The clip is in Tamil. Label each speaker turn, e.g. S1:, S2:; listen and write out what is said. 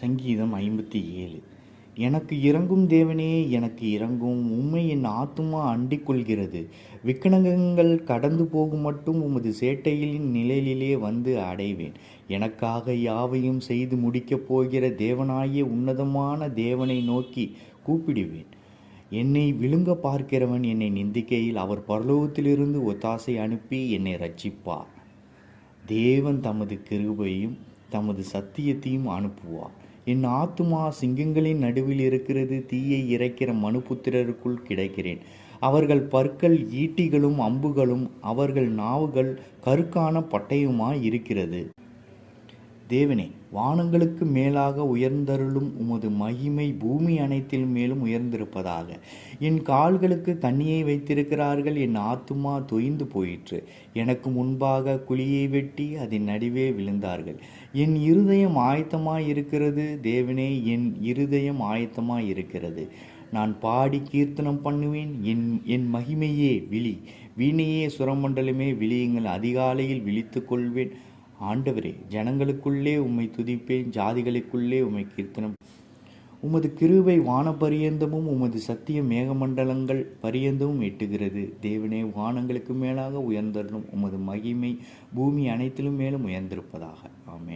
S1: சங்கீதம் ஐம்பத்தி ஏழு. எனக்கு இறங்கும் தேவனே எனக்கு இறங்கும். உண்மை என் ஆத்துமா அண்டிக்கொள்கிறது கொள்கிறது. கடந்து போகும் மட்டும் உமது சேட்டையின் நிழலிலே வந்து அடைவேன். எனக்காக யாவையும் செய்து முடிக்கப் போகிற தேவனாகிய உன்னதமான தேவனை நோக்கி கூப்பிடுவேன். என்னை விழுங்க பார்க்கிறவன் என்னை நிந்திக்கையில் அவர் பரலோகத்திலிருந்து ஒத்தாசை அனுப்பி என்னை ரட்சிப்பார் தேவன் தமது கிருபையும் தமது சத்தியத்தையும் அனுப்புவார். என் ஆத்துமா சிங்கங்களின் நடுவில் இருக்கிறது தீயை இறைக்கிற மனுபுத்திரருக்குள் கிடைக்கிறேன். அவர்கள் பற்கள் ஈட்டிகளும் அம்புகளும் அவர்கள் நாவுகள் கருக்கான பட்டயமாய் இருக்கிறது. தேவனே வானங்களுக்கு மேலாக உயர்ந்தருளும் உமது மகிமை பூமி அனைத்திலும் மேலும் உயர்ந்திருப்பதாக. என் கால்களுக்கு கண்ணியை வைத்திருக்கிறார்கள் என் ஆத்துமா தொய்ந்து போயிற்று. எனக்கு முன்பாக குழியை வெட்டி அதன் நடுவே விழுந்தார்கள். என் இருதயம் ஆயத்தமாய் இருக்கிறது தேவனே என் இருதயம் ஆயத்தமாய் இருக்கிறது நான் பாடி கீர்த்தனம் பண்ணுவேன் என் என் மகிமையே விழி. வீணையே சுரமண்டலமே விழியுங்கள் அதிகாலையில் விழித்து கொள்வேன் ஆண்டவரே ஜனங்களுக்குள்ளே உம்மை துதிப்பேன் ஜாதிகளுக்குள்ளே உம்மை கீர்த்தனம். உமது கிருபை வானபரியந்தமும் உமது சத்திய மேகமண்டலங்கள் பரியந்தமும் எட்டுகிறது. தேவனே வானங்களுக்கு மேலாக உயர்ந்தரும் உமது மகிமை பூமி அனைத்திலும் மேலும் உயர்ந்திருப்பதாக. ஆமேன்.